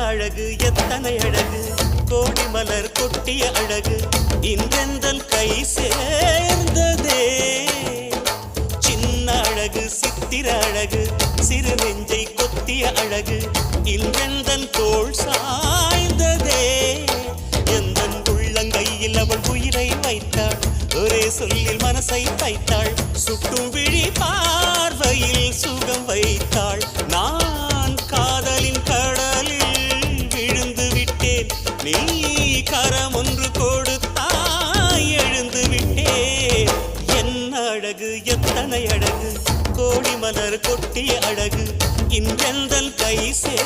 அழகு எத்தனை அழகு? கோடி மலர் கொட்டிய அழகு இன்றெந்தல் கை சேர்ந்ததே. சின்ன அழகு சித்திர அழகு சிறு நெஞ்சை கொத்திய அழகு இன்றெந்தன் தோல் சாய்ந்ததே. எந்தன் உள்ளங்கையில் அவள் உயிரை வைத்தாள்? ஒரே சொல்லில் மனசை வைத்தாள். சுட்டும் விழி பார்வையில் சுகம் வைத்தாள். நான் நீ கரம் ஒன்று கொடுத்தாய் எழுந்து விட்டேன் என்ன அழகு எத்தனை அழகு கோடி மலர் கொட்டிய அழகு இன்றெந்தல் கை சே